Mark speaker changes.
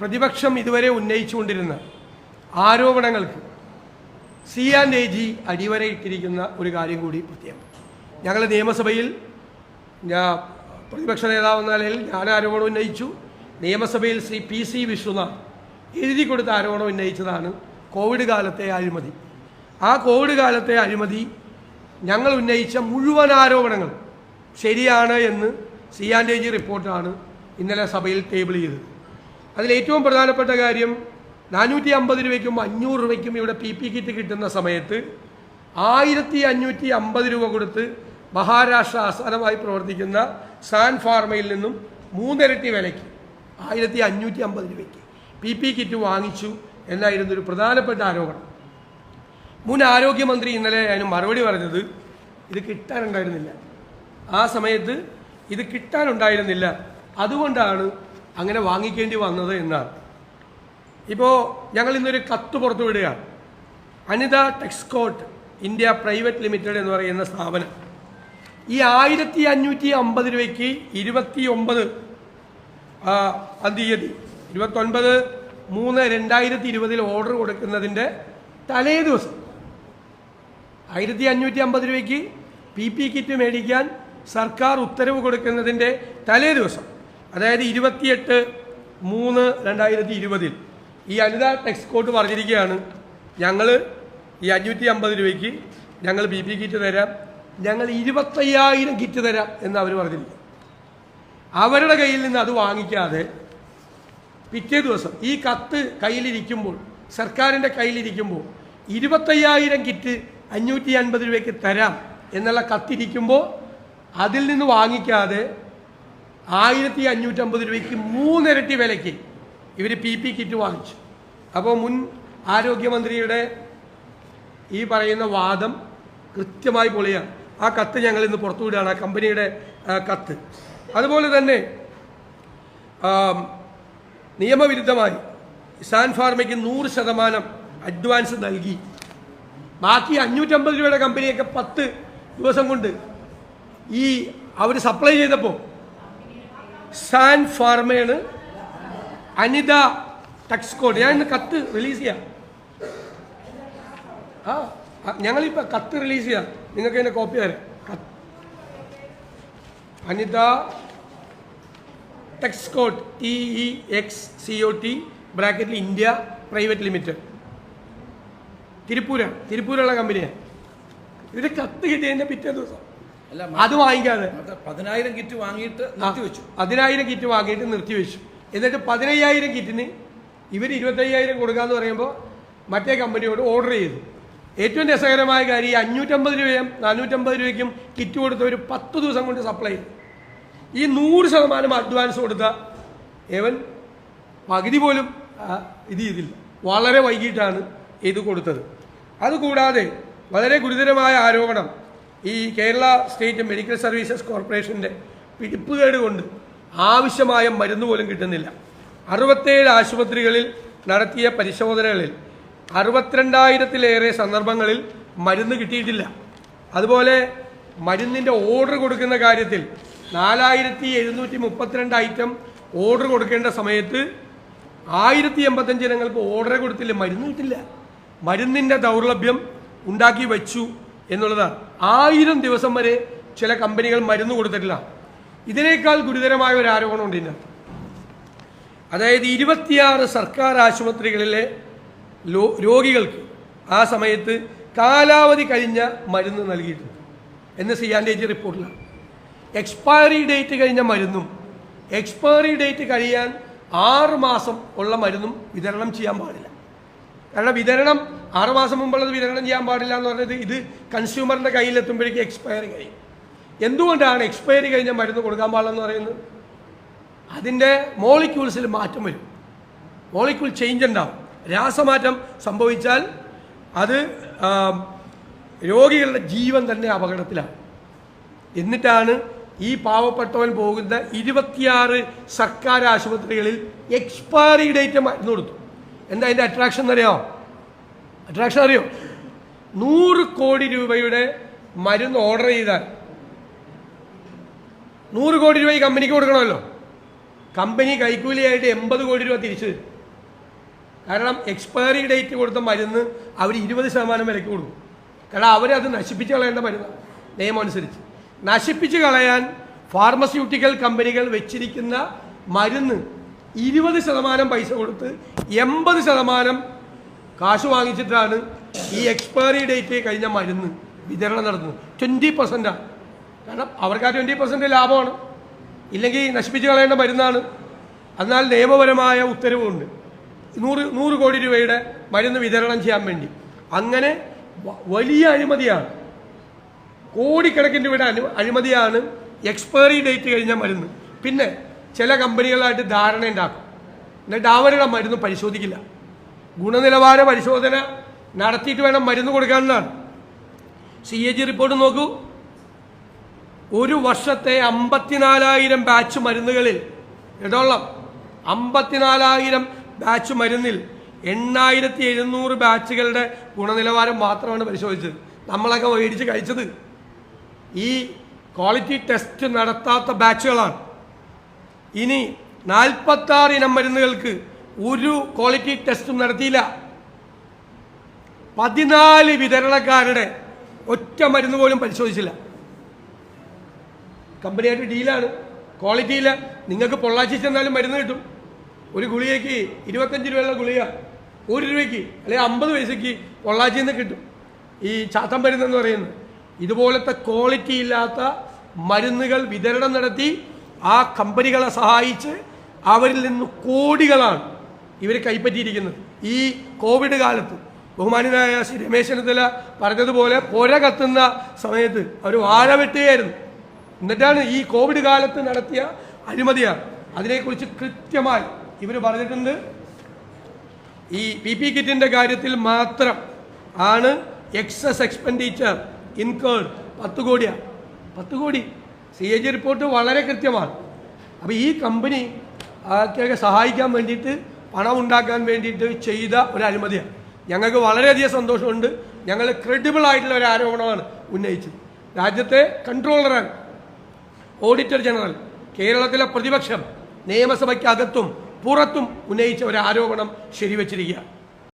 Speaker 1: പ്രതിപക്ഷം ഇതുവരെ ഉന്നയിച്ചുകൊണ്ടിരുന്ന ആരോപണങ്ങൾക്ക് സി ആൻഡ് എ ജി അടിവരയിട്ടിരിക്കുന്ന ഒരു കാര്യം കൂടി പ്രത്യേകം. ഞങ്ങൾ നിയമസഭയിൽ ഞാൻ പ്രതിപക്ഷ നേതാവ് എന്ന നിലയിൽ ഞാൻ ആരോപണം ഉന്നയിച്ചു. നിയമസഭയിൽ ശ്രീ പി സി വിശ്വനാഥ് എഴുതി കൊടുത്ത ആരോപണം ഉന്നയിച്ചതാണ്. കോവിഡ് കാലത്തെ അഴിമതി. ആ കോവിഡ് കാലത്തെ അഴിമതി ഞങ്ങൾ ഉന്നയിച്ച മുഴുവൻ ആരോപണങ്ങൾ ശരിയാണ് എന്ന് സി ആൻഡ് എ ജി റിപ്പോർട്ടാണ് ഇന്നലെ സഭയിൽ ടേബിൾ ചെയ്തത്. അതിൽ ഏറ്റവും പ്രധാനപ്പെട്ട കാര്യം നാനൂറ്റി അമ്പത് രൂപയ്ക്കും അഞ്ഞൂറ് രൂപയ്ക്കും ഇവിടെ പി പി കിറ്റ് കിട്ടുന്ന സമയത്ത് ആയിരത്തി അഞ്ഞൂറ്റി അമ്പത് രൂപ കൊടുത്ത് മഹാരാഷ്ട്ര ആസ്ഥാനമായി പ്രവർത്തിക്കുന്ന സാൻ ഫാർമയിൽ നിന്നും മൂന്നിരട്ടി വിലയ്ക്ക് ആയിരത്തി അഞ്ഞൂറ്റി അമ്പത് രൂപയ്ക്ക് പി പി കിറ്റ് വാങ്ങിച്ചു എന്നായിരുന്നു ഒരു പ്രധാനപ്പെട്ട ആരോപണം. മുൻ ആരോഗ്യമന്ത്രി ഇന്നലെ അതിന് മറുപടി പറഞ്ഞത് ഇത് കിട്ടാനുണ്ടായിരുന്നില്ല. ആ സമയത്ത് ഇത് കിട്ടാനുണ്ടായിരുന്നില്ല. അതുകൊണ്ടാണ് അങ്ങനെ വാങ്ങിക്കേണ്ടി വന്നത് എന്നാണ്. ഇപ്പോൾ ഞങ്ങൾ ഇന്നൊരു കത്ത് പുറത്തു വിടുകയാണ്. Anitha Texcot India private limited എന്ന് പറയുന്ന സ്ഥാപനം. ഈ ആയിരത്തി അഞ്ഞൂറ്റി അമ്പത് രൂപയ്ക്ക് ഇരുപത്തി ഒമ്പത് തീയതി ഇരുപത്തൊൻപത് മൂന്ന് രണ്ടായിരത്തി ഇരുപതിൽ ഓർഡർ കൊടുക്കുന്നതിന്റെ തലേ ദിവസം. ആയിരത്തി അഞ്ഞൂറ്റി അമ്പത് രൂപയ്ക്ക് പി പി കിറ്റ് മേടിക്കാൻ സർക്കാർ ഉത്തരവ് കൊടുക്കുന്നതിന്റെ തലേ ദിവസം. അതായത് ഇരുപത്തിയെട്ട് മൂന്ന് രണ്ടായിരത്തി ഇരുപതിൽ ഈ അനിത ടെക്സ്കോട്ട് പറഞ്ഞിരിക്കുകയാണ്. ഞങ്ങൾ ഈ അഞ്ഞൂറ്റി അമ്പത് രൂപയ്ക്ക് ഞങ്ങൾ ബി പി കിറ്റ് തരാം. ഞങ്ങൾ ഇരുപത്തയ്യായിരം കിറ്റ് തരാം എന്ന് അവർ പറഞ്ഞിരിക്കും അവരുടെ കയ്യിൽ നിന്ന് അത് വാങ്ങിക്കാതെ പിറ്റേ ദിവസം ഈ കത്ത് കയ്യിലിരിക്കുമ്പോൾ സർക്കാരിന്റെ കയ്യിലിരിക്കുമ്പോൾ ഇരുപത്തയ്യായിരം കിറ്റ് അഞ്ഞൂറ്റി അൻപത് രൂപയ്ക്ക് തരാം എന്നുള്ള കത്തിരിക്കുമ്പോൾ അതിൽ നിന്ന് വാങ്ങിക്കാതെ ആയിരത്തി അഞ്ഞൂറ്റമ്പത് രൂപയ്ക്ക് മൂന്നിരട്ടി വിലയ്ക്ക് ഇവർ പി പി കിറ്റ് വാങ്ങിച്ചു. അപ്പോൾ മുൻ ആരോഗ്യമന്ത്രിയുടെ ഈ പറയുന്ന വാദം കൃത്യമായി പൊളിയാണ്. ആ കത്ത് ഞങ്ങൾ ഇന്ന് പുറത്തുവിടുകയാണ് ആ കമ്പനിയുടെ കത്ത്. അതുപോലെ തന്നെ നിയമവിരുദ്ധമായി സാൻ ഫാർമയ്ക്ക് നൂറ് ശതമാനം അഡ്വാൻസ് നൽകി. ബാക്കി അഞ്ഞൂറ്റമ്പത് രൂപയുടെ കമ്പനിയൊക്കെ പത്ത് ദിവസം കൊണ്ട് ഈ അവർ സപ്ലൈ ചെയ്തപ്പോൾ സാൻ ഫാർമയാണ് അനിത ടെക്സ്കോഡ് ഞാൻ ഇന്ന് കത്ത് റിലീസ് ചെയ്യാം. ആ ഞങ്ങളിപ്പോൾ കത്ത് റിലീസ് ചെയ്യാം. നിങ്ങൾക്ക് അതിന്റെ കോപ്പി തരാം. Anitha Texcot T E X C O T ബ്രാക്കറ്റിൽ ഇന്ത്യ പ്രൈവറ്റ് ലിമിറ്റഡ്. തിരുപ്പൂരാണ്. തിരുപ്പൂരുള്ള കമ്പനിയാണ് ഇത് കത്ത് കിട്ടിയതിന്റെ പിറ്റേ ദിവസം. അത് വാങ്ങിക്കാതെ.
Speaker 2: പതിനായിരം കിറ്റ് വാങ്ങിയിട്ട് നിർത്തിവെച്ചു
Speaker 1: പതിനായിരം കിറ്റ് വാങ്ങിയിട്ട് നിർത്തിവെച്ചു എന്നിട്ട് പതിനയ്യായിരം കിറ്റിന് ഇവർ ഇരുപത്തയ്യായിരം കൊടുക്കാന്ന് പറയുമ്പോൾ മറ്റേ കമ്പനിയോട് ഓർഡർ ചെയ്തു. ഏറ്റവും രസകരമായ കാര്യം ഈ അഞ്ഞൂറ്റമ്പത് രൂപയും നാനൂറ്റമ്പത് രൂപയ്ക്കും കിറ്റ് കൊടുത്ത ഒരു പത്ത് ദിവസം കൊണ്ട് സപ്ലൈ ചെയ്തു. ഈ നൂറ് ശതമാനം അഡ്വാൻസ് കൊടുത്ത ഏവൻ പകുതി പോലും ഇത് ചെയ്തില്ല. വളരെ വൈകിട്ടാണ് ഇത് കൊടുത്തത്. അതുകൂടാതെ വളരെ ഗുരുതരമായ ആരോപണം ഈ കേരള സ്റ്റേറ്റ് മെഡിക്കൽ സർവീസസ് കോർപ്പറേഷന്റെ പിടിപ്പുകേട് കൊണ്ട് ആവശ്യമായ മരുന്ന് പോലും കിട്ടുന്നില്ല. അറുപത്തേഴ് ആശുപത്രികളിൽ നടത്തിയ പരിശോധനകളിൽ അറുപത്തിരണ്ടായിരത്തിലേറെ സന്ദർഭങ്ങളിൽ മരുന്ന് കിട്ടിയിട്ടില്ല. അതുപോലെ മരുന്നിന്റെ ഓർഡർ കൊടുക്കുന്ന കാര്യത്തിൽ നാലായിരത്തി എഴുന്നൂറ്റി മുപ്പത്തിരണ്ട് ഐറ്റം ഓർഡർ കൊടുക്കേണ്ട സമയത്ത് ആയിരത്തി എൺപത്തഞ്ച് ജനങ്ങൾക്ക് ഓർഡർ കൊടുത്തില്ല മരുന്ന് കിട്ടില്ല. മരുന്നിന്റെ ദൗർലഭ്യം ഉണ്ടാക്കി വെച്ചു. എന്നുള്ളതാണ് ആയിരം ദിവസം വരെ ചില കമ്പനികൾ മരുന്ന് കൊടുത്തിട്ടില്ല. ഇതിനേക്കാൾ ഗുരുതരമായ ഒരു ആരോപണമുണ്ട് ഇതിനകത്ത്. അതായത് ഇരുപത്തിയാറ് സർക്കാർ ആശുപത്രികളിലെ രോഗികൾക്ക് ആ സമയത്ത് കാലാവധി കഴിഞ്ഞ മരുന്ന് നൽകിയിട്ടുണ്ട്. എന്ന് സി ആൻഡ് ജി റിപ്പോർട്ടിലാണ്. എക്സ്പയറി ഡേറ്റ് കഴിഞ്ഞ മരുന്നും എക്സ്പയറി ഡേറ്റ് കഴിയാൻ ആറ് മാസം ഉള്ള മരുന്നും വിതരണം ചെയ്യാൻ പാടില്ല. കാരണം വിതരണം ആറ് മാസം മുമ്പുള്ളത് വിതരണം ചെയ്യാൻ പാടില്ല എന്ന് പറഞ്ഞത് ഇത് കൺസ്യൂമറിന്റെ കയ്യിലെത്തുമ്പോഴേക്കും എക്സ്പയറി കഴിയും എന്തുകൊണ്ടാണ് എക്സ്പയറി കഴിഞ്ഞ മരുന്ന് കൊടുക്കാൻ പാടില്ലെന്ന് പറയുന്നത്? അതിന്റെ മോളിക്യൂൾസിൽ മാറ്റം വരും. മോളിക്യൂൾ ചേഞ്ച് ഉണ്ടാവും. രാസമാറ്റം സംഭവിച്ചാൽ അത് രോഗികളുടെ ജീവൻ തന്നെ അപകടത്തിലാണ്. എന്നിട്ടാണ് ഈ പാവപ്പെട്ടവൻ പോകുന്ന ഇരുപത്തിയാറ് സർക്കാർ ആശുപത്രികളിൽ എക്സ്പയറി ഡേറ്റ് മരുന്ന് കൊടുത്തു. എന്താ അതിന്റെ അട്രാക്ഷൻ എന്നറിയാമോ അട്രാക്ഷൻ അറിയോ? നൂറ് കോടി രൂപയുടെ മരുന്ന് ഓർഡർ ചെയ്താൽ നൂറ് കോടി രൂപ ഈ കമ്പനിക്ക് കൊടുക്കണമല്ലോ. കമ്പനി കൈക്കൂലിയായിട്ട് എൺപത് കോടി രൂപ തിരിച്ചു തരും. കാരണം എക്സ്പയറി ഡേറ്റ് കൊടുത്ത മരുന്ന് അവർ ഇരുപത് ശതമാനം വിലയ്ക്ക് കൊടുക്കും. കാരണം അവരത് നശിപ്പിച്ച് കളയേണ്ട മരുന്ന്. നിയമം അനുസരിച്ച്. നശിപ്പിച്ച് കളയാൻ ഫാർമസ്യൂട്ടിക്കൽ കമ്പനികൾ വെച്ചിരിക്കുന്ന മരുന്ന് ഇരുപത് ശതമാനം പൈസ കൊടുത്ത് എൺപത് ശതമാനം കാശ് വാങ്ങിച്ചിട്ടാണ് ഈ എക്സ്പയറി ഡേറ്റ് കഴിഞ്ഞ മരുന്ന് വിതരണം നടത്തുന്നത് ട്വന്റി പെർസെന്റാണ് കാരണം അവർക്ക് ആ ട്വന്റി പെർസെന്റ് ലാഭമാണ്. ഇല്ലെങ്കിൽ നശിപ്പിച്ച് കളയേണ്ട മരുന്നാണ്. എന്നാൽ നിയമപരമായ ഉത്തരവുണ്ട്. നൂറ് നൂറ് കോടി രൂപയുടെ മരുന്ന് വിതരണം ചെയ്യാൻ വേണ്ടി. അങ്ങനെ വലിയ അഴിമതിയാണ്. കോടിക്കണക്കിന് രൂപയുടെ അനു അഴിമതിയാണ് എക്സ്പയറി ഡേറ്റ് കഴിഞ്ഞ മരുന്ന്. പിന്നെ ചില കമ്പനികളായിട്ട് ധാരണ ഉണ്ടാക്കും. എന്നിട്ട് അവരുടെ മരുന്ന് പരിശോധിക്കില്ല. ഗുണനിലവാര പരിശോധന നടത്തിയിട്ട് വേണം മരുന്ന് കൊടുക്കാമെന്നാണ് സി എ ജി റിപ്പോർട്ട് നോക്കൂ. ഒരു വർഷത്തെ അമ്പത്തിനാലായിരം ബാച്ച് മരുന്നുകളിൽ ഇടോളം അമ്പത്തിനാലായിരം ബാച്ച് മരുന്നിൽ എണ്ണായിരത്തി എഴുന്നൂറ് ബാച്ചുകളുടെ ഗുണനിലവാരം മാത്രമാണ് പരിശോധിച്ചത്. നമ്മളൊക്കെ മേടിച്ച് കഴിച്ചത്. ഈ ക്വാളിറ്റി ടെസ്റ്റ് നടത്താത്ത ബാച്ചുകളാണ് ഇനി നാൽപ്പത്താറ് ഇനം മരുന്നുകൾക്ക് ഒരു ക്വാളിറ്റി ടെസ്റ്റും നടത്തിയില്ല. പതിനാല് വിതരണക്കാരുടെ ഒറ്റ മരുന്ന് പോലും പരിശോധിച്ചില്ല. കമ്പനിയായിട്ട് ഡീലാണ് ക്വാളിറ്റിയില്ല നിങ്ങൾക്ക് പൊള്ളാച്ചി ചെന്നാലും മരുന്ന് കിട്ടും. ഒരു ഗുളികയ്ക്ക് ഇരുപത്തഞ്ച് രൂപയുള്ള ഗുളിക ഒരു രൂപയ്ക്ക് അല്ലെങ്കിൽ അമ്പത് പൈസയ്ക്ക് പൊള്ളാച്ചി നിന്ന് കിട്ടും. ഈ ചാത്തം മരുന്ന് എന്ന് പറയുന്നത്. ഇതുപോലത്തെ ക്വാളിറ്റി ഇല്ലാത്ത മരുന്നുകൾ വിതരണം നടത്തി ആ കമ്പനികളെ സഹായിച്ച് അവരിൽ നിന്ന് കോടികളാണ് ഇവർ കൈപ്പറ്റിയിരിക്കുന്നത് ഈ കോവിഡ് കാലത്ത് ബഹുമാനായ ശ്രീ രമേശ് ചെന്നിത്തല പറഞ്ഞതുപോലെ പുര കത്തുന്ന സമയത്ത് അവർ വാഴ വെട്ടുകയായിരുന്നു. എന്നിട്ടാണ് ഈ കോവിഡ് കാലത്ത് നടത്തിയ അഴിമതിയാണ്. അതിനെക്കുറിച്ച് കൃത്യമായി ഇവർ പറഞ്ഞിട്ടുണ്ട്. ഈ പി പി കിറ്റിന്റെ കാര്യത്തിൽ മാത്രം ആണ് എക്സസ് എക്സ്പെൻഡിച്ചർ ഇൻകേർഡ് പത്ത് കോടിയാണ്. പത്ത് കോടി. സി എ ജി റിപ്പോർട്ട് വളരെ കൃത്യമാണ്. അപ്പോൾ ഈ കമ്പനി സഹായിക്കാൻ വേണ്ടിയിട്ട് പണം ഉണ്ടാക്കാൻ വേണ്ടിയിട്ട് ചെയ്ത ഒരു അഴിമതിയാണ് ഞങ്ങൾക്ക് വളരെയധികം സന്തോഷമുണ്ട്. ഞങ്ങൾ ക്രെഡിബിൾ ആയിട്ടുള്ള ഒരു ആരോപണമാണ് ഉന്നയിച്ചത്. രാജ്യത്തെ കൺട്രോളറാണ് ഓഡിറ്റർ ജനറൽ കേരളത്തിലെ പ്രതിപക്ഷം നിയമസഭയ്ക്കകത്തും പുറത്തും ഉന്നയിച്ച ഒരു ആരോപണം ശരിവച്ചിരിക്കുകയാണ്.